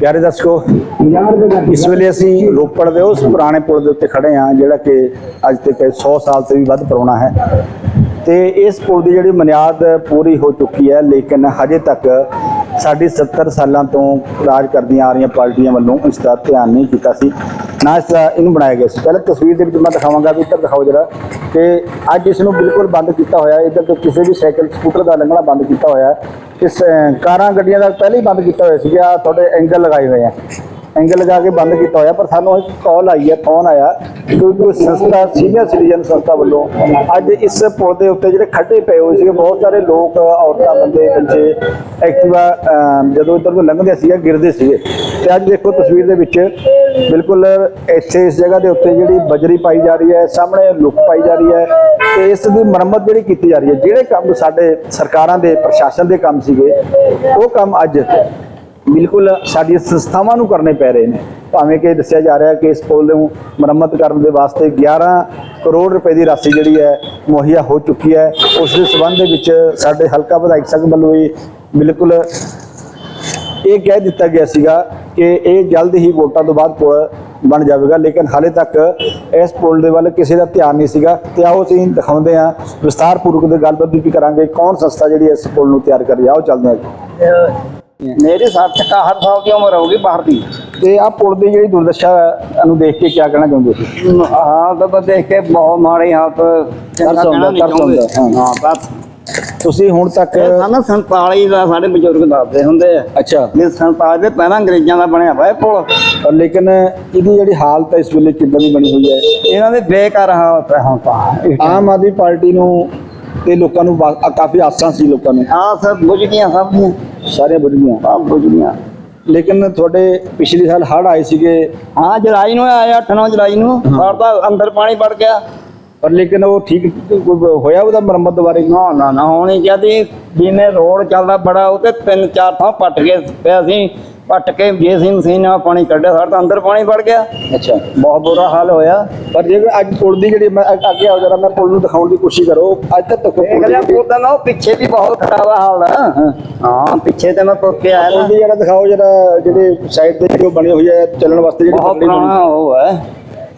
ਪਿਆਰੇ ਦਰਸ਼ਕੋ, ਇਸ ਵੇਲੇ ਅਸੀਂ ਰੋਪੜ ਦੇ ਉਸ ਪੁਰਾਣੇ ਪੁਲ ਦੇ ਉੱਤੇ ਖੜੇ ਹਾਂ, ਜਿਹੜਾ ਕਿ ਅੱਜ ਤੱਕ 100 ਸਾਲ ਤੋਂ ਵੀ ਵੱਧ ਪੁਰਾਣਾ ਹੈ। ਤੇ ਇਸ ਪੁਲ ਦੀ ਜਿਹੜੀ ਬੁਨਿਆਦ ਪੂਰੀ ਹੋ ਚੁੱਕੀ ਹੈ, ਲੇਕਿਨ ਹਜੇ ਤੱਕ ਸਾਡੀ 70 ਸਾਲਾਂ ਤੋਂ ਰਾਜ ਕਰਦੀਆਂ ਆ ਰਹੀਆਂ ਪਾਰਟੀਆਂ ਵੱਲੋਂ ਇਸ ਦਾ ਧਿਆਨ ਨਹੀਂ ਕੀਤਾ ਸੀ, ਨਾ ਇਸ ਦਾ ਇਹਨੂੰ ਬਣਾਇਆ ਗਿਆ ਸੀ। ਪਹਿਲਾਂ ਤਸਵੀਰ ਦੇ ਵਿੱਚ ਮੈਂ ਦਿਖਾਵਾਂਗਾ, ਵੀ ਇੱਧਰ ਦਿਖਾਓ ਜਰਾ, ਕਿ ਅੱਜ ਇਸ ਨੂੰ ਬਿਲਕੁਲ ਬੰਦ ਕੀਤਾ ਹੋਇਆ ਹੈ। ਇੱਧਰ ਤੋਂ ਕਿਸੇ ਵੀ ਸਾਈਕਲ, ਸਕੂਟਰ ਦਾ ਲੰਘਣਾ ਬੰਦ ਕੀਤਾ ਹੋਇਆ ਹੈ। ਇਸ ਅਹ, ਕਾਰਾਂ ਗੱਡੀਆਂ ਦਾ ਪਹਿਲਾਂ ਹੀ ਬੰਦ ਕੀਤਾ ਹੋਇਆ ਸੀਗਾ ਤੁਹਾਡੇ ਐਂਗਲ ਲਗਾਏ ਹੋਏ ਆ। ਐਂਗਲ ਲਗਾ ਕੇ ਬੰਦ ਕੀਤਾ ਹੋਇਆ, ਪਰ ਸਾਨੂੰ ਕਾਲ ਆਈ ਹੈ ਫੋਨ ਆਇਆ ਕਿ ਕੋਈ ਸੰਸਥਾ ਸੀਨੀਅਰ ਸਿਟੀਜ਼ਨ ਸੰਸਥਾ ਵੱਲੋਂ ਅੱਜ ਇਸ ਪੁਲ ਦੇ ਉੱਤੇ ਜਿਹੜੇ ਖੱਡੇ ਪਏ ਹੋਏ ਸੀਗੇ, ਬਹੁਤ ਸਾਰੇ ਲੋਕ, ਔਰਤਾਂ, ਬੰਦੇ, ਬੱਚੇ ਐਕਟਿਵਾ ਜਦੋਂ ਇੱਧਰ ਤੋਂ ਲੰਘਦੇ ਸੀਗੇ, ਗਿਰਦੇ ਸੀਗੇ। ਤੇ ਅੱਜ ਦੇਖੋ ਤਸਵੀਰ ਦੇ ਵਿੱਚ ਬਿਲਕੁਲ ਇੱਥੇ ਇਸ ਜਗ੍ਹਾ ਦੇ ਉੱਤੇ ਜਿਹੜੀ ਬਜਰੀ ਪਾਈ ਜਾ ਰਹੀ ਹੈ, ਸਾਹਮਣੇ ਲੁੱਕ ਪਾਈ ਜਾ ਰਹੀ ਹੈ ਤੇ ਇਸ ਦੀ ਮੁਰੰਮਤ ਜਿਹੜੀ ਕੀਤੀ ਜਾ ਰਹੀ ਹੈ। ਜਿਹੜੇ ਕੰਮ ਸਾਡੇ ਸਰਕਾਰਾਂ ਦੇ, ਪ੍ਰਸ਼ਾਸਨ ਦੇ ਕੰਮ ਸੀਗੇ, ਉਹ ਕੰਮ ਅੱਜ ਬਿਲਕੁਲ ਸਾਡੀਆਂ ਸੰਸਥਾਵਾਂ ਨੂੰ ਕਰਨੇ ਪੈ ਰਹੇ ਨੇ। ਭਾਵੇਂ ਕਿ ਦੱਸਿਆ ਜਾ ਰਿਹਾ ਕਿ ਇਸ ਪੁਲ ਨੂੰ ਮੁਰੰਮਤ ਕਰਨ ਦੇ ਵਾਸਤੇ 11 ਕਰੋੜ ਰੁਪਏ ਦੀ ਰਾਸ਼ੀ ਜਿਹੜੀ ਹੈ ਮੁਹੱਈਆ ਹੋ ਚੁੱਕੀ ਹੈ। ਉਸ ਦੇ ਸਬੰਧ ਦੇ ਵਿੱਚ ਸਾਡੇ ਹਲਕਾ ਵਿਧਾਇਕ ਸੰਘ ਵੱਲੋਂ ਵੀ ਬਿਲਕੁਲ ਇਹ ਕਹਿ ਦਿੱਤਾ ਗਿਆ ਸੀਗਾ ਕਿ ਇਹ ਜਲਦ ਹੀ ਵੋਟਾਂ ਤੋਂ ਬਾਅਦ ਪੁਲ ਬਣ ਜਾਵੇਗਾ। ਲੇਕਿਨ ਹਾਲੇ ਤੱਕ ਇਸ ਪੁਲ ਦੇ ਵੱਲ ਕਿਸੇ ਦਾ ਧਿਆਨ ਨਹੀਂ ਸੀਗਾ। ਤੇ ਆਓ ਅਸੀਂ ਦਿਖਾਉਂਦੇ ਹਾਂ ਵਿਸਤਾਰਪੂਰਵਕ ਦੇ ਗੱਲਬਾਤ ਵੀ ਕਰਾਂਗੇ। ਕੌਣ ਸੰਸਥਾ ਜਿਹੜੀ ਇਸ ਪੁਲ ਨੂੰ ਤਿਆਰ ਕਰ ਰਹੀ ਹੈ? ਉਹ ਚੱਲਦੇ ਹਾਂ ਮੇਰੀ 60 61 ਸਾਲ ਦੀ ਉਮਰ ਹੋਗੀ ਬਾਹਰ ਦੀ। ਤੇ ਆ ਪੁਲ ਦੀ ਜਿਹੜੀ ਦੁਰਦਸ਼ਾ ਨੂੰ ਦੇਖ ਕੇ ਕੀ ਕਹਿਣਾ ਚਾਹੁੰਦੇ ਸੀ ਹਾਂ ਤਾਂ ਬਸ ਦੇਖ ਕੇ ਬਹੁਤ ਮਾੜੀ ਹਾਲਤ ਚੰਗਾ ਤਰਸ ਆਉਂਦਾ, ਕਹਿਣਾ ਨਹੀਂ ਤਰਸ ਚਾਹੁੰਦੇ। ਆਉਂਦਾ, ਹਾਂ। ਹਾਂ ਬਸ। ਤੁਸੀਂ ਹੁਣ ਤੱਕ ਇਹ ਸਾਨੂੰ 47 ਦਾ ਸਾਡੇ ਬਜ਼ੁਰਗ ਦੱਸਦੇ ਹੁੰਦੇ ਆ। ਅੱਛਾ। ਵੀ 47 ਦੇ ਪਹਿਲਾਂ ਅੰਗਰੇਜ਼ਾਂ ਦਾ ਬਣਿਆ ਹੋਇਆ ਇਹ ਪੁਲ। ਪਰ ਲੇਕਿਨ ਇਹਦੀ ਜਿਹੜੀ ਹਾਲਤ ਹੈ ਇਸ ਵੇਲੇ ਕਿੱਦਾਂ ਦੀ ਬਣੀ ਹੋਈ ਹੈ? ਇਹਨਾਂ ਦੇ ਬੇਕਾਰ ਹਾਲਤ ਹੈ ਹੁਣ ਤਾਂ। ਆਮ ਆਦਮੀ ਪਾਰਟੀ ਨੂੰ ਤੇ ਲੋਕਾਂ ਨੂੰ ਬਾ- ਆ ਕਾਫੀ ਆਸਾਂ ਸੀ ਲੋਕਾਂ ਨੂੰ। ਆਹ ਸਭ ਬੁਝ ਗਈਆਂ ਸਭ ਦੀਆਂ। ਸਾਰੇ ਬੁੱਝ ਗਈਆਂ। ਸਭ ਬੁਝ ਗਈਆਂ। ਲੇਕਿਨ ਤੁਹਾਡੇ ਪਿਛਲੇ ਸਾਲ ਹੜ੍ਹ ਆਏ ਸੀਗੇ। ਹਾਂ ਜੁਲਾਈ ਨੂੰ ਆਇਆ 8-9 ਜੁਲਾਈ ਨੂੰ। ਸਾਡਾ ਅੰਦਰ ਪਾਣੀ ਵੜ ਗਿਆ। ਪਰ ਲੇਕਿਨ ਉਹ ਠੀਕ ਕੋਈ ਹੋਇਆ ਉਹਦਾ ਮੁਰੰਮਤ ਦੁਬਾਰੇ? ਨਾ ਨਾ ਨਾ ਹੋਣੀ ਚਾਹੀਦੀ ਜਿਵੇਂ ਰੋਡ ਚੱਲਦਾ ਬੜਾ ਉਹ ਤੇ ਤਿੰਨ ਚਾਰ ਥਾਂ ਪੱਟ ਕੇ ਪਿਆ ਸੀ। ਪੱਟ ਕੇ ਜੇਸੀ ਮਸ਼ੀਨ ਨਾਲ ਪਾਣੀ ਕੱਢਿਆ ਸਾਡਾ ਤਾਂ ਅੰਦਰ ਪਾਣੀ ਵੜ ਗਿਆ। ਅੱਛਾ। ਬਹੁਤ ਬੁਰਾ ਹਾਲ ਹੋਇਆ। ਪਰ ਜੇ ਅੱਜ ਪੁਲ ਦੀ ਜਿਹੜੀ ਮੈਂ ਅੱਗੇ- ਅੱਗੇ ਆਓ ਜਰਾ ਮੈਂ ਪੁਲ ਨੂੰ ਦਿਖਾਉਣ ਦੀ ਕੋਸ਼ਿਸ਼ ਕਰੋ। ਅੱਜ ਤੱਕ ਦੇਖੋ ਪੁਲ ਇਹ ਦੀ ਜਿਹੜਾ ਪੁੱਲ ਨਾ ਉਹ ਪਿੱਛੇ ਵੀ ਬਹੁਤ ਖਰਾਬ ਹਾਲ ਹੈ ਹਾਂ ਪਿੱਛੇ ਤੇ ਮੈਂ ਤੁਰ ਕੇ ਆਇਆ ਪੁਲ ਨਾ ਦੀ ਜਰਾ ਦਿਖਾਓ ਜਰਾ ਜਿਹੜੇ ਸਾਈਡ ਤੇ ਜੋ ਬਣੀ ਹੋਈ ਹੈ ਚੱਲਣ ਵਾਸਤੇ ਜਿਹੜੀ ਬਹੁਤ ਪਟੜੀ ਬਣੀ ਪੁਰਾਣਾ ਉਹ ਹੈ।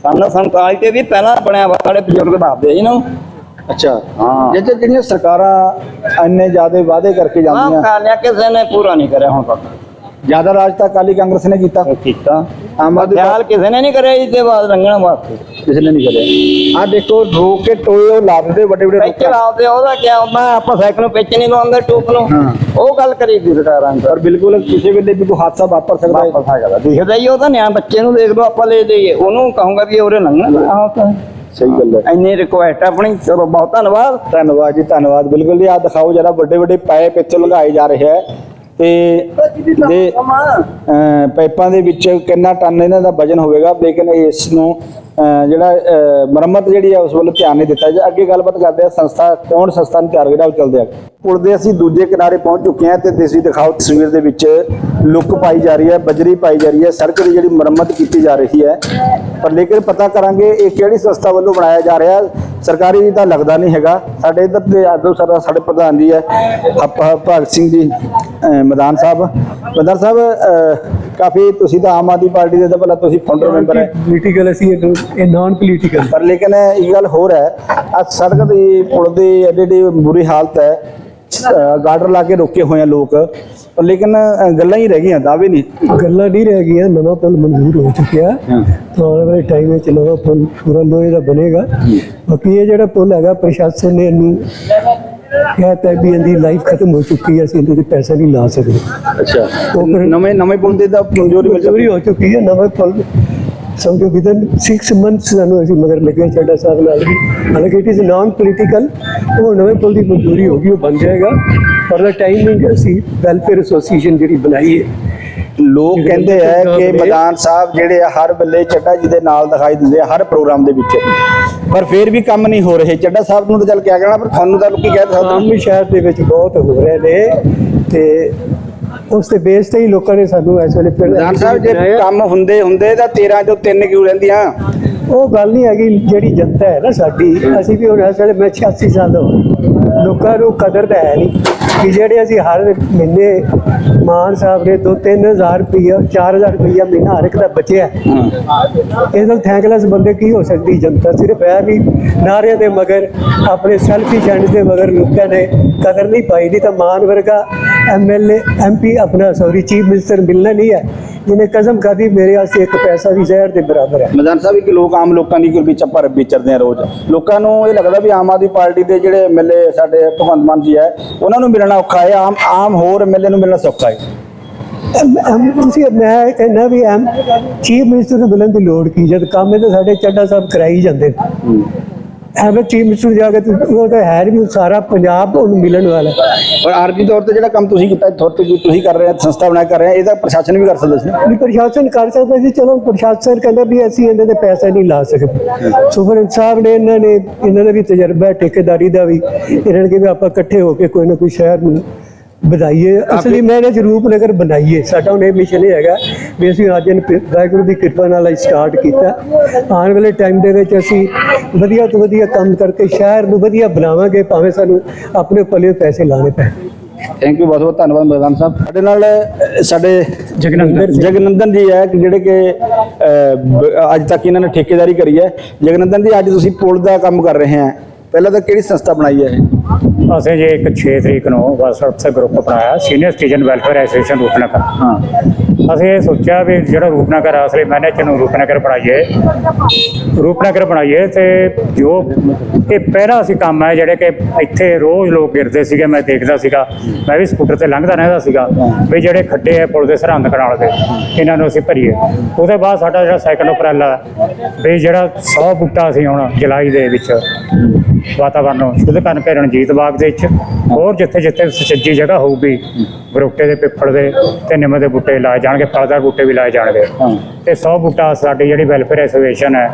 ਸਾਨੂੰ ਸੰਤਾਲੀ ਤੇ ਵੀ ਪਹਿਲਾਂ ਬਣਿਆ ਵਾ ਸਾਡੇ ਬਜ਼ੁਰਗ ਦੱਸਦੇ ਸੀ ਨਾ। ਅੱਛਾ। ਹਾਂ। ਜਿਹੜੇ ਜਿਹੜੀਆਂ ਸਰਕਾਰਾਂ ਇੰਨੇ ਜ਼ਿਆਦਾ ਵਾਅਦੇ ਕਰਕੇ ਹਾਂ ਜਾਂਦੀਆਂ। ਕਰ ਲਿਆ ਕਿਸੇ ਨੇ ਪੂਰਾ ਨਹੀਂ ਕਰਿਆ ਹੁਣ ਤੱਕ। ਜ਼ਿਆਦਾ ਰਾਜ ਤਾਂ ਅਕਾਲੀ ਕਾਂਗਰਸ ਨੇ ਕੀਤਾ। ਕੀਤਾ। ਆਮ ਆਦਮੀ ਖਿਆਲ ਕਿਸੇ ਨੇ ਨਹੀਂ ਕਰਿਆ ਇਹਦੇ ਬਾਅਦ ਲੰਘਣ ਵਾਸਤੇ ਕਿਸੇ ਨੇ ਨਹੀਂ ਕਰਿਆ। ਆ ਦੇਖੋ ਰੋਕ ਕੇ ਟੋਏ ਉਹ ਲਾ ਦਿੰਦੇ ਵੱਡੇ ਵੱਡੇ ਪਿੱਛੇ ਲਾਉਂਦੇ ਉਹਦਾ ਕੀ ਹੁੰਦਾ ਆਪਾਂ ਸਾਈਕਲ ਨੂੰ ਪਿੱਛੇ ਨਹੀਂ ਲਾਉਂਦੇ ਟੂਪ ਨੂੰ। ਉਹ ਗੱਲ ਕਰੀ ਸੀ ਸਰਕਾਰਾਂ ਨੇ। ਔਰ ਬਿਲਕੁਲ ਕਿਸੇ ਵੇਲੇ ਵੀ ਕੋਈ ਹਾਦਸਾ ਵਾਪਰ ਸਕਦਾ। ਹੈ ਦਿਖਦਾ ਹੀ ਉਹ ਤਾਂ ਨਿਆਂ ਬੱਚੇ ਨੂੰ ਦੇਖ ਲਓ ਆਪਾਂ ਲੈ ਲਈਏ ਉਹਨੂੰ ਕਹੂੰਗਾ ਵੀ ਉਹਰੇ ਲੰਘਣਾ ਆਹ ਤਾਂ ਸਹੀ ਗੱਲ ਹੈ। ਇੰਨੀ ਰਿਕੁਐਸਟ ਆਪਣੀ ਚਲੋ ਬਹੁਤ ਧੰਨਵਾਦ। ਧੰਨਵਾਦ ਜੀ ਧੰਨਵਾਦ। ਬਿਲਕੁਲ ਜੀ ਆ ਦਿਖਾਓ ਜਰਾ ਵੱਡੇ ਵੱਡੇ ਪਾਈਪ ਇੱਥੇ ਲਗਾਏ ਜਾ ਰਹੇ ਹੈ। ਤੇ ਦੇ ਪਾਈਪਾਂ ਦੇ ਵਿੱਚ ਕਿੰਨਾ ਟਨ ਇਹਨਾਂ ਦਾ ਵਜਨ ਹੋਵੇਗਾ? ਲੇਕਿਨ ਇਸ ਨੂੰ ਜਿਹੜਾ ਅਹ ਮੁਰੰਮਤ ਜਿਹੜੀ ਹੈ ਉਸ ਵੱਲ ਧਿਆਨ ਨਹੀਂ ਦਿੱਤਾ ਜਾ ਅੱਗੇ ਗੱਲਬਾਤ ਕਰਦੇ ਆ ਸੰਸਥਾ ਕੌਣ ਸੰਸਥਾ ਨੂੰ ਤਿਆਰ ਕਰਦਾ ਉਹ ਚੱਲਦੇ ਆ? ਪੁਲ ਦੇ ਅਸੀਂ ਦੂਜੇ ਕਿਨਾਰੇ ਪਹੁੰਚ ਚੁੱਕੇ ਹਾਂ ਤੇ ਤੁਸੀਂ ਦਿਖਾਓ ਤਸਵੀਰ ਦੇ ਵਿੱਚ ਲੁੱਕ ਪਾਈ ਜਾ ਰਹੀ ਹੈ ਬਜਰੀ ਪਾਈ ਜਾ ਰਹੀ ਹੈ ਸੜਕ ਦੀ ਜਿਹੜੀ ਮੁਰੰਮਤ ਕੀਤੀ ਜਾ ਰਹੀ ਹੈ। ਪਰ ਲੇਕਿਨ ਪਤਾ ਕਰਾਂਗੇ ਇਹ ਕਿਹੜੀ ਸੰਸਥਾ ਵੱਲੋਂ ਬਣਾਇਆ ਜਾ ਰਿਹਾ ਸਰਕਾਰੀ ਤਾਂ ਲੱਗਦਾ ਨਹੀਂ ਹੈਗਾ। ਸਾਡੇ ਇੱਧਰ ਦੇ ਆਦੋ ਸਰ ਸਾਡੇ ਪ੍ਰਧਾਨ ਜੀ ਹੈ ਭਗਤ ਸਿੰਘ ਜੀ ਮੈਦਾਨ ਸਾਹਿਬ। ਮੈਦਾਨ ਸਾਹਿਬ ਕਾਫੀ ਤੁਸੀਂ ਤਾਂ ਆਮ ਆਦਮੀ ਪਾਰਟੀ ਦੇ ਤਾਂ ਭਲਾ ਤੁਸੀਂ ਫਾਊਂਡਰ ਮੈਂਬਰ ਹੈ। ਪੋਲੀਟੀਕਲ ਅਸੀਂ ਇਹ ਨਾਨ ਪੋਲੀਟੀਕਲ ਪਰ ਲੇਕਿਨ ਇੱਕ ਗੱਲ ਹੋਰ ਹੈ ਆ ਸੜਕ ਦੀ ਪੁਲ ਦੀ ਐਡੀ ਬੁਰੀ ਹਾਲਤ ਹੈ ਗਾਰਡਰ ਲਾ ਕੇ ਰੋਕੇ ਹੋਏ ਆ ਲੋਕ। ਪਰ ਲੇਕਿਨ ਅਹ ਗੱਲਾਂ ਹੀ ਰਹਿ ਗਈਆਂ ਦਾਅਵੇ ਨਹੀਂ। ਗੱਲਾਂ ਨਹੀਂ ਰਹਿ ਗਈਆਂ ਨਵਾਂ ਪੁਲ ਮਨਜ਼ੂਰ ਹੋ ਚੁੱਕਿਆ। ਹਾਂ। ਤਾਂ ਆਉਣ ਵਾਲੇ ਟਾਈਮ ਵਿੱਚ ਨਵਾਂ ਪੁਲ ਪੂਰਾ ਲੋਹੇ ਦਾ ਬਣੇਗਾ। ਬਾਕੀ ਇਹ ਜਿਹੜਾ ਪੁਲ ਹੈਗਾ ਪ੍ਰਸ਼ਾਸਨ ਨੇ ਇਹਨੂੰ ਕਹਿਤਾ ਵੀ ਇਹਦੀ ਲਾਈਫ ਖਤਮ ਹੋ ਚੁੱਕੀ ਹੈ ਅਸੀਂ ਇਹਦੇ ਤੇ ਪੈਸਾ ਨਹੀਂ ਲਾ ਸਕਦੇ। ਅੱਛਾ। ਉਹ ਫਿਰ- ਨਵੇਂ ਨਵੇਂ ਪੁਲ ਦੇ ਤਾਂ ਕਮਜ਼ੋਰੀ ਮਿਲ ਮਨਜ਼ੂਰੀ ਹੋ ਚੁੱਕੀ ਹੈ ਨਵਾਂ ਪੁਲ। ਸਮਝੋ ਕਿ 6 ਮੰਥਸ ਸਾਨੂੰ ਅਸੀਂ ਮਗਰ ਲੱਗੇ ਚੱਡਾ ਸਾਹਿਬ ਨਾਲ। ਵੀ ਹਾਲਾਂਕਿ ਇਟ ਇਜ਼ ਨਾਨ ਪੋਲੀਟੀਕਲ ਉਹ ਨਵੇਂ ਪੁਲ ਦੀ ਮਨਜ਼ੂਰੀ ਹੋ ਪਰ ਦਾ ਟਾਈਮਿੰਗ ਅਸੀਂ ਵੈਲਫੇਅਰ ਐਸੋਸੀਏਸ਼ਨ ਜਿਹੜੀ ਬਣਾਈ ਹੈ। ਲੋਕ ਕਹਿੰਦੇ ਆ ਕਿ ਮੈਦਾਨ ਸਾਹਿਬ ਜਿਹੜੇ ਆ ਹਰ ਬੱਲੇ ਚੱਡਾ ਜੀ ਦੇ ਨਾਲ ਦਿਖਾਈ ਦਿੰਦੇ ਆ ਹਰ ਪ੍ਰੋਗਰਾਮ ਦੇ ਵਿੱਚ। ਪਰ ਫਿਰ ਵੀ ਕੰਮ ਨਹੀਂ ਹੋ ਰਹੇ। ਚੱਡਾ ਸਾਹਿਬ ਨੂੰ ਤਾਂ ਚੱਲ ਕਿਆ ਕਹਿਣਾ ਪਰ ਤੁਹਾਨੂੰ ਤਾਂ ਲੋਕੀ ਕਹਿ ਸਕਦੇ ਆਮ ਸ਼ਹਿਰ ਦੇ ਵਿੱਚ ਬਹੁਤ ਹੋ ਰਹੇ ਨੇ ਤੇ ਉਸ ਦੇ ਬੇਸ ਤੇ ਹੀ ਲੋਕਾਂ ਨੇ ਸਾਨੂੰ ਇਸ ਵੇਲੇ ਫਿਰ ਮੈਦਾਨ ਸਾਹਿਬ ਜੇ। ਕੰਮ ਹੁੰਦੇ ਹੁੰਦੇ ਤਾਂ 13 ਚੋਂ 3 ਕਿਉਂ ਰਹਿੰਦੀਆਂ? ਉਹ ਗੱਲ ਨਹੀਂ ਹੈਗੀ ਜਿਹੜੀ ਜਨਤਾ ਹੈ ਨਾ ਸਾਡੀ ਅਸੀਂ ਵੀ ਹੁਣ ਇਸ ਵੇਲੇ ਮੈਂ 86 ਸਾਲ ਦਾ ਹਾਂ। ਲੋਕਾਂ ਨੂੰ ਕਦਰ ਤਾਂ ਹੈ ਨਹੀਂ ਕਿ ਜਿਹੜੇ ਅਸੀਂ ਹਰ ਮਹੀਨੇ ਮਾਨ ਸਾਹਿਬ ਦੋ ਤਿੰਨ ਹਜ਼ਾਰ ਰੁਪਈਆ 4000 ਰੁਪਈਆ ਮਹੀਨਾ ਹਰ ਇੱਕ ਦਾ ਬਚਿਆ ਇਹ ਤਾਂ ਥੈਂਕਲੈਸ ਬੰਦੇ ਕੀ ਹੋ ਸਕਦੀ ਜਨਤਾ? ਸਿਰਫ ਇਹ ਵੀ ਨਾਰਿਆਂ ਦੇ ਮਗਰ ਆਪਣੇ ਸੈਲਫੀ ਚੈਂਡ ਦੇ ਮਗਰ ਲੋਕਾਂ ਨੇ ਕਦਰ ਨਹੀਂ ਪਾਈ। ਨਹੀਂ ਤਾਂ ਮਾਨ ਵਰਗਾ ਐਮਐਲਏ ਐਮਪੀ ਆਪਣਾ ਸੌਰੀ ਚੀਫ ਮਿਨਿਸਟਰ ਮਿਲਣਾ ਨਹੀਂ ਹੈ। ਜਿਹਨੇ ਕਸਮ ਖਾਦੀ ਮੇਰੇ ਵਾਸਤੇ ਇੱਕ ਪੈਸਾ ਵੀ ਜ਼ਹਿਰ ਦੇ ਬਰਾਬਰ ਹੈ। ਮੈਦਾਨ ਸਾਹਿਬ ਇੱਕ ਲੋਕ ਆਮ ਲੋਕਾਂ ਦੀ ਗੁਰਬੀ ਚੱਪਰ ਵਿਚਰਦੇ ਆ ਰੋਜ਼। ਲੋਕਾਂ ਨੂੰ ਇਹ ਲੱਗਦਾ ਵੀ ਆਮ ਆਦਮੀ ਪਾਰਟੀ ਦੇ ਜਿਹੜੇ ਐਮਐਲਏ ਸਾਡੇ ਭਗਵੰਤ ਮਾਨ ਜੀ ਹੈ ਉਹਨਾਂ ਨੂੰ ਮਿਲਣਾ ਔਖਾ ਹੈ ਆਮ ਆਮ ਹੋਰ ਐਮਐਲਏ ਨੂੰ ਮਿਲਣਾ ਸੌਖਾ ਹੈ। ਤੁਸੀਂ ਮੈਂ ਕਹਿੰਦਾ ਵੀ ਐਮ ਚੀਫ ਮਿਨਿਸਟਰ ਨੂੰ ਮਿਲਣ ਦੀ ਲੋੜ ਕੀ ਜਦ ਕੰਮ ਇਹ ਤਾਂ ਸਾਡੇ ਚੱਡਾ ਸਾਹਿਬ ਕਰਾਈ ਜਾਂਦੇ ਨੇ। ਐਵੇਂ ਚੀਫ ਮਿਨਿਸਟਰ ਜਾ ਕੇ ਤੁਸੀਂ- ਉਹ ਤਾਂ ਹੈ ਵੀ ਸਾਰਾ ਪੰਜਾਬ ਉਹਨੂੰ ਮਿਲਣ ਵਾਲਾ। ਹੈ। ਪਰ ਆਰਜੀ ਤੌਰ ਤੇ ਜਿਹੜਾ ਕੰਮ ਤੁਸੀਂ ਕੀਤਾ ਥੋੜੇ ਤੇ ਤੁਸੀਂ ਕਰ ਰਹੇ ਹੋ ਸੰਸਥਾ ਬਣਾ ਕੇ ਕਰ ਰਹੇ ਹੋ ਇਹ ਤਾਂ ਪ੍ਰਸ਼ਾਸਨ ਵੀ ਕਰ ਸਕਦਾ ਸੀ ਵੀ ਪ੍ਰਸ਼ਾਸਨ ਕਰ ਸਕਦਾ ਸੀ ਚਲੋ ਪ੍ਰਸ਼ਾਸਨ ਕਹਿੰਦਾ ਵੀ ਅਸੀਂ ਇਹਨਾਂ ਦੇ ਪੈਸੇ ਨਹੀਂ ਲਾ ਸਕਦੇ। ਸੁਪਰਨ ਸਾਹਿਬ ਨੇ ਇਹਨਾਂ ਨੇ ਇਹਨਾਂ ਦਾ ਵੀ ਤਜਰਬਾ ਹੈ ਠੇਕੇਦਾਰੀ ਦਾ ਵੀ। ਇਹਨਾਂ ਨੇ ਕਿ ਵੀ ਆਪਾਂ ਇਕੱਠੇ ਹੋ ਕੇ ਕੋਈ ਨਾ ਕੋਈ ਸ਼ਹਿਰ ਨੂੰ ਵਧਾਈਏ ਅਸਲੀ ਮੈਨੇਜ ਰੂਪਨਗਰ ਬਣਾਈਏ। ਸਾਡਾ ਹੁਣ ਇਹ ਮਿਸ਼ਨ ਇਹ ਹੈਗਾ ਵੀ ਅਸੀਂ ਅੱਜ ਵਾਹਿਗੁਰੂ ਦੀ ਕਿਰਪਾ ਨਾਲ ਸਟਾਰਟ ਕੀਤਾ। ਆਉਣ ਵਾਲੇ ਟਾਈਮ ਦੇ ਵਿੱਚ ਅਸੀਂ ਵਧੀਆ ਤੋਂ ਵਧੀਆ ਕੰਮ ਕਰਕੇ ਸ਼ਹਿਰ ਨੂੰ ਵਧੀਆ ਬਣਾਵਾਂਗੇ ਭਾਵੇਂ ਸਾਨੂੰ ਆਪਣੇ ਪੱਲੇ ਪੈਸੇ ਲਾਣੇ ਪੈਣ। ਥੈਂਕ ਯੂ ਬਹੁਤ ਬਹੁਤ ਧੰਨਵਾਦ ਮੈਦਾਨ ਸਾਹਿਬ। ਸਾਡੇ ਨਾਲ ਸਾਡੇ ਜਗਨੰਦਨ। ਜਗਨੰਦਨ ਜੀ ਹੈ ਕਿ ਜਿਹੜੇ ਕਿ ਅੱਜ ਤੱਕ ਇਹਨਾਂ ਨੇ ਠੇਕੇਦਾਰੀ ਕਰੀ ਹੈ। ਜਗਨੰਦਨ ਜੀ ਅੱਜ ਤੁਸੀਂ ਪੁਲ ਦਾ ਕੰਮ ਕਰ ਰਹੇ ਹੈ। ਪਹਿਲਾਂ ਤਾਂ ਕਿਹੜੀ ਸੰਸਥਾ ਬਣਾਈ ਹੈ ਇਹ? ਅਸੀਂ ਜੇ ਇੱਕ 6 ਤਰੀਕ ਨੂੰ WhatsApp ਤੇ ਗਰੁੱਪ ਬਣਾਇਆ senior citizen welfare association Rupnagar. ਹਾਂ। ਅਸੀਂ ਇਹ ਸੋਚਿਆ ਵੀ ਜਿਹੜਾ ਰੂਪਨਗਰ ਆ, ਅਸਲੀ ਮੈਨੇ ਨੂੰ ਰੂਪਨਗਰ ਬਣਾਈਏ। ਰੂਪਨਗਰ ਬਣਾਈਏ ਤੇ ਜੋ ਇਹ ਪਹਿਲਾ ਅਸੀਂ ਕੰਮ ਹੈ ਜਿਹੜੇ ਕਿ ਇੱਥੇ ਰੋਜ਼ ਲੋਕ ਗਿਰਦੇ ਸੀਗੇ ਮੈਂ ਦੇਖਦਾ ਸੀਗਾ। ਮੈਂ ਵੀ ਸਕੂਟਰ ਤੇ ਲੰਘਦਾ ਰਹਿੰਦਾ ਸੀਗਾ ਵੀ ਜਿਹੜੇ ਖੱਡੇ ਆ ਪੁਲ ਦੇ ਸਰਹੰਦ ਕਨਾਲ ਦੇ ਇਹਨਾਂ ਨੂੰ ਅਸੀਂ ਭਰੀਏ। ਉਹਦੇ ਬਾਅਦ ਸਾਡਾ ਜਿਹੜਾ ਸੈਕੰਡ ਉਪਰਾਲਾ ਹੈ, ਵੀ ਜਿਹੜਾ 100 ਬੂਟਾ ਅਸੀਂ ਹੁਣ ਜੁਲਾਈ ਦੇ ਵਿੱਚ ਵਾਤਾਵਰਨ ਨੂੰ ਸ਼ੁੱਧ ਕਰਨ ਕੇ ਰਣਜੀਤ ਬਾਗ ਦੇ ਵਿੱਚ। ਹੋਰ ਜਿੱਥੇ ਜਿੱਥੇ ਸੁਚੱਜੀ ਜਗ੍ਹਾ ਹੋਊਗੀ, ਬਰੋਟੇ ਦੇ ਪਿੱਪਲ ਦੇ ਤੇ ਨਿੰਮ ਦੇ ਬੂਟੇ ਲਾਏ ਜਾਣਗੇ, ਫਲਦਾਰ ਬੂਟੇ ਵੀ ਲਾਏ ਜਾਣਗੇ। ਤੇ 100 ਬੂਟਾ ਸਾਡੀ ਜਿਹੜੀ ਵੈਲਫੇਅਰ ਐਸੋਸੀਏਸ਼ਨ ਹੈ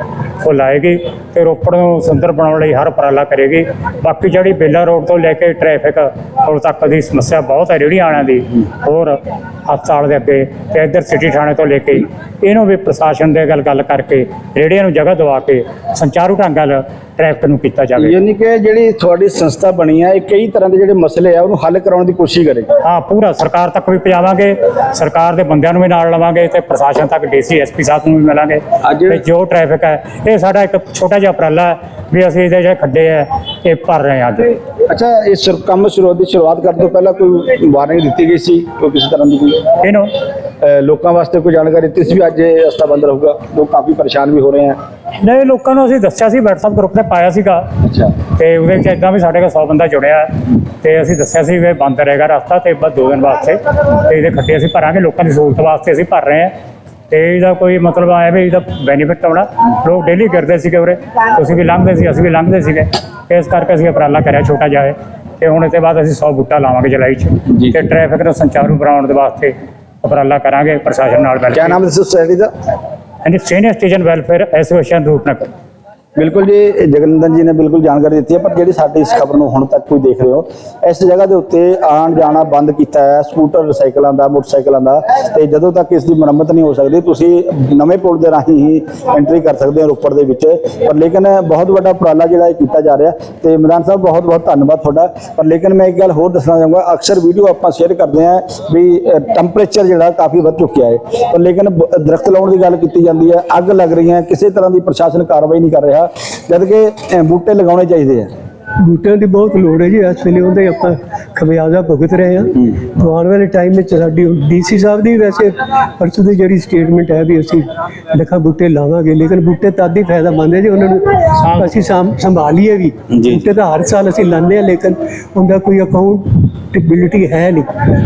ਉਹ ਲਾਏਗੀ ਤੇ ਰੋਪੜ ਨੂੰ ਸੁੰਦਰ ਬਣਾਉਣ ਲਈ ਹਰ ਉਪਰਾਲਾ ਕਰੇਗੀ। ਬਾਕੀ ਜਿਹੜੀ ਬੇਲਾ ਰੋਡ ਤੋਂ ਲੈ ਕੇ ਟ੍ਰੈਫਿਕ ਪੁਲ ਤੱਕ ਦੀ ਸਮੱਸਿਆ ਬਹੁਤ ਹੈ ਰੇਹੜੀਆਂ ਵਾਲਿਆਂ ਦੀ। ਹੋਰ ਹਸਪਤਾਲ ਦੇ ਅੱਗੇ ਤੇ ਇੱਧਰ ਸਿਟੀ ਥਾਣੇ ਤੋਂ ਲੈ ਕੇ ਇਹਨੂੰ ਵੀ ਪ੍ਰਸ਼ਾਸਨ ਦੇ ਗੱਲ ਗੱਲ ਕਰਕੇ ਰੇਹੜੀਆਂ ਨੂੰ ਜਗ੍ਹਾ ਦਵਾ ਕੇ ਸੰਚਾਰੂ ਢੰਗ ਨਾਲ ਟ੍ਰੈਫਿਕ ਨੂੰ ਕੀਤਾ ਜਾਵੇ। ਯਾਨੀ ਕਿ ਜਿਹੜੀ ਤੁਹਾਡੀ ਸੰਸਥਾ ਬਣੀ ਹੈ ਇਹ ਕਈ ਤਰ੍ਹਾਂ ਦੇ ਜਿਹੜੇ ਮਸਲੇ ਆ ਉਹਨੂੰ ਹੱਲ ਕਰਾਉਣ ਦੀ ਕੋਸ਼ਿਸ਼ ਕਰੇਗੀ। ਹਾਂ ਪੂਰਾ ਸਰਕਾਰ ਤੱਕ ਵੀ ਪਹੁੰਚਾਵਾਂਗੇ ਸਰਕਾਰ ਦੇ ਬੰਦਿਆਂ ਨੂੰ ਵੀ ਨਾਲ ਲਵਾਂਗੇ ਤੇ ਪ੍ਰਸ਼ਾਸਨ ਤੱਕ ਡੀਸੀ ਐਸਪੀ ਸਾਹਿਬ ਨੂੰ ਵੀ ਮਿਲਾਂਗੇ। ਅੱਜ- ਤੇ ਜੋ ਟ੍ਰੈਫਿਕ ਹੈ ਇਹ ਸਾਡਾ ਇੱਕ ਛੋਟਾ ਜਿਹਾ ਉਪਰਾਲਾ ਹੈ ਵੀ ਅਸੀਂ ਇਹਦੇ ਜਿਹੜੇ ਖੱਡੇ ਹੈ ਇਹ ਭਰ ਰਹੇ ਹਾਂ ਅੱਜ। ਅੱਛਾ ਇਸ ਸ਼ੁਰੂ- ਕੰਮ ਸ਼ੁਰੂ ਦੀ ਸ਼ੁਰੂਆਤ ਕਰਨ ਤੋਂ ਪਹਿਲਾਂ ਕੋਈ ਵਾਰਨਿੰਗ ਦਿੱਤੀ ਗਈ ਸੀ ਕੋਈ ਕਿਸੇ ਤਰ੍ਹਾਂ ਦੀ ਕੋਈ? ਇਹਨੂੰ ਅ, ਲੋਕਾਂ ਵਾਸਤੇ ਕੋਈ ਜਾਣਕਾਰੀ ਦਿੱਤੀ ਸੀ ਵੀ ਅੱਜ ਇਹ ਰਸਤਾ ਬੰਦ ਰਹੂਗਾ? ਲੋਕ ਕਾਫੀ ਪਰੇਸ਼ਾਨ ਵੀ ਹੋ ਰਹੇ ਹੈ। ਨਹੀਂ ਲੋਕਾਂ ਨੂੰ ਅਸੀਂ ਦੱਸਿਆ ਸੀ WhatsApp ਗਰੁੱਪ ਤੇ ਪਾਇਆ ਸੀਗਾ। ਅੱਛਾ। ਤੇ ਉਹਦੇ ਵਿੱਚ ਇਦਾਂ ਵੀ ਸਾਡੇ ਕੋਲ 100 ਬੰਦਾ ਜੁੜਿਆ ਹੈ। ਤੇ ਅਸੀਂ ਦੱਸਿਆ ਸੀ ਵੀ ਇਹ ਬੰਦ ਰਹੇਗਾ ਰਸਤਾ ਤੇ ਬਸ ਦੋ ਦਿਨ ਵਾਸਤੇ। ਤੇ ਇਹਦੇ ਖੱਡੇ ਅਸੀਂ ਭਰਾਂਗੇ ਲੋਕਾਂ ਦੀ ਸਹੂਲਤ ਵਾਸਤੇ ਅਸੀਂ ਭਰ ਰਹੇ ਹਾਂ। ਤੇ ਇਹਦਾ ਕੋਈ ਮਤਲਬ ਆਇਆ ਵੀ ਇਹਦਾ ਬੈਨੀਫਿਟ ਆਉਣਾ। ਲੋਕ ਡੇਲੀ ਕਰਦੇ ਸੀਗੇ ਉਰੇ। ਤੁਸੀਂ ਵੀ ਲੰਘਦੇ ਸੀ ਅਸੀਂ ਵੀ ਲੰਘਦੇ ਸੀਗੇ। ਇਸ ਕਰਕੇ ਅਸੀਂ ਉਪਰਾਲਾ ਕਰਿਆ ਛੋਟਾ ਜਿਹਾ ਇਹ। ਤੇ ਹੁਣ ਇਹਦੇ ਬਾਅਦ ਅਸੀਂ 100 ਬੂਟਾ ਲਾਵਾਂਗੇ ਜੁਲਾਈ 'ਚ। ਤੇ ਟ੍ਰੈਫਿਕ ਨੂੰ ਸੰਚਾਰੂ ਬਣਾਉਣ ਦੇ ਵਾਸਤੇ ਉਪਰਾਲਾ ਕਰਾਂਗੇ ਪ੍ਰਸ਼ਾਸਨ ਨਾਲ ਮਿਲ ਕੀ ਕੇ। ਨਾਮ ਹੈ ਸੋਸਾਇਟੀ ਦਾ? ਹਾਂਜੀ senior citizen welfare association Rupnagar. ਬਿਲਕੁਲ ਜੀ, ਇਹ ਜਗਨੰਦਨ ਜੀ ਨੇ ਬਿਲਕੁਲ ਜਾਣਕਾਰੀ ਦਿੱਤੀ ਹੈ, ਪਰ ਜਿਹੜੀ ਸਾਡੀ ਇਸ ਖਬਰ ਨੂੰ ਹੁਣ ਤੱਕ ਕੋਈ ਦੇਖ ਰਹੇ ਹੋ, ਇਸ ਜਗ੍ਹਾ ਦੇ ਉੱਤੇ ਆਣ ਜਾਣਾ ਬੰਦ ਕੀਤਾ ਹੈ, ਸਕੂਟਰ, ਸਾਈਕਲਾਂ ਦਾ, ਮੋਟਰਸਾਈਕਲਾਂ ਦਾ, ਤੇ ਜਦੋਂ ਤੱਕ ਇਸ ਦੀ ਮੁਰੰਮਤ ਨਹੀਂ ਹੋ ਸਕਦੀ, ਤੁਸੀਂ ਨਵੇਂ ਪੁਲ ਦੇ ਰਾਹੀਂ ਹੀ ਐਂਟਰੀ ਕਰ ਸਕਦੇ ਹੋ ਰੋਪੜ ਦੇ ਵਿੱਚ, ਪਰ ਲੇਕਿਨ ਬਹੁਤ ਵੱਡਾ ਉਪਰਾਲਾ ਜਿਹੜਾ ਇਹ ਕੀਤਾ ਜਾ ਰਿਹਾ, ਤੇ ਮੈਦਾਨ ਸਾਹਿਬ ਬਹੁਤ ਬਹੁਤ ਧੰਨਵਾਦ ਤੁਹਾਡਾ, ਪਰ ਲੇਕਿਨ ਮੈਂ ਇੱਕ ਗੱਲ ਹੋਰ ਦੱਸਣਾ ਚਾਹੂੰਗਾ, ਅਕਸਰ ਵੀਡੀਓ ਆਪਾਂ ਸ਼ੇਅਰ ਕਰਦੇ ਹਾਂ ਵੀ ਟੈਂਪਰੇਚਰ ਜਿਹੜਾ ਕਾਫੀ ਵੱਧ ਚੁੱਕਿਆ ਹੈ, ਪਰ ਲੇਕਿਨ ਬ- ਦਰਖਤ ਲਾਉਣ ਦੀ ਗੱਲ ਕੀਤੀ ਜਾਂਦੀ ਹੈ, ਅੱਗ ਲੱਗ ਰਹੀ ਹੈ, ਕਿਸੇ ਤਰ੍ਹਾਂ ਦੀ ਪ੍ਰਸ਼ਾਸਨ ਕਾਰਵਾਈ ਨਹੀਂ ਕਰ ਰਿਹਾ ਜਦ ਕਿ ਬੂਟੇ ਲਗਾਉਣੇ ਚਾਹੀਦੇ ਆ। ਬੂਟਿਆਂ ਦੀ ਬਹੁਤ ਲੋੜ ਹੈ ਜੀ ਇਸ ਵੇਲੇ ਉਹਦੇ ਆਪਾਂ ਖਮਿਆਜ਼ਾ ਭੁਗਤ ਰਹੇ ਹਾਂ। ਤੇ ਆਉਣ ਵਾਲੇ ਟਾਈਮ ਵਿੱਚ ਸਾਡੀ ਡੀਸੀ ਸਾਹਿਬ ਦੀ ਵੈਸੇ ਪਰਸੋਂ ਦੀ ਜਿਹੜੀ ਸਟੇਟਮੈਂਟ ਹੈ ਵੀ ਅਸੀਂ ਲੱਖਾਂ ਬੂਟੇ ਲਾਵਾਂਗੇ ਲੇਕਿਨ ਬੂਟੇ ਤਦ ਹੀ ਫਾਇਦਾ ਮੰਨਦੇ ਜੀ ਉਹਨਾਂ ਨੂੰ ਅਸੀਂ ਸਾਂਭ- ਸੰਭਾਲੀਏ ਵੀ। ਬੂਟੇ ਤਾਂ ਹਰ ਸਾਲ ਅਸੀਂ ਲਾਉਂਦੇ ਹਾਂ ਲੇਕਿਨ ਉਹਦਾ ਕੋਈ ਅਕਾਊਂਟੇਬਿਲਿਟੀ ਹੈ ਨਹੀਂ।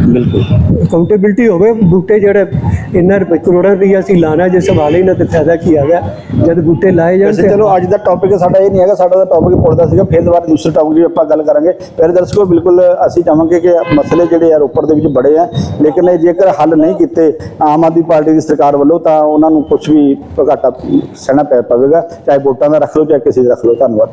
ਬਿਲਕੁਲ। ਅਕਾਊਂਟੇਬਿਲਿਟੀ ਹੋਵੇ ਬੂਟੇ ਜਿਹੜੇ ਇੰਨਾ ਰੁਪਏ ਕਰੋੜਾਂ ਰੁਪਈਆ ਅਸੀਂ ਲਾਣਾ ਜੇ ਸੰਭਾਲੇ ਨਾ ਤੇ ਫਾਇਦਾ ਕੀ ਹੈਗਾ? ਜਦ ਬੂਟੇ ਲਾਏ ਜਾਣ ਤੇ ਚਲੋ ਅੱਜ ਦਾ ਟੌਪਿਕ ਸਾਡਾ ਇਹ ਨਹੀਂ ਹੈਗਾ ਸਾਡਾ ਦਾ ਟੌਪਿਕ ਪੁੱਛਦਾ ਸੀਗਾ ਫਿਰ ਦੁਬਾਰਾ ਦੂਸਰੇ ਟੌਪਿਕ ਦੀ ਆਪਾਂ ਗੱਲ ਕਰਾਂਗੇ। ਫਿਰ ਦਰਸ਼ਕੋ, ਬਿਲਕੁਲ ਅਸੀਂ ਚਾਹਾਂਗੇ ਕਿ ਮਸਲੇ ਜਿਹੜੇ ਆ ਰੋਪੜ ਦੇ ਵਿੱਚ ਬੜੇ ਆ, ਲੇਕਿਨ ਇਹ ਜੇਕਰ ਹੱਲ ਨਹੀਂ ਕੀਤੇ ਆਮ ਆਦਮੀ ਪਾਰਟੀ ਦੀ ਸਰਕਾਰ ਵੱਲੋਂ, ਤਾਂ ਉਹਨਾਂ ਨੂੰ ਕੁਝ ਵੀ ਘਾਟਾ ਸਹਿਣਾ ਪੈ, ਪਵੇਗਾ। ਚਾਹੇ ਵੋਟਾਂ ਦਾ ਰੱਖ ਲਓ, ਚਾਹੇ ਕਿਸੇ ਦਾ ਰੱਖ ਲਓ। ਧੰਨਵਾਦ।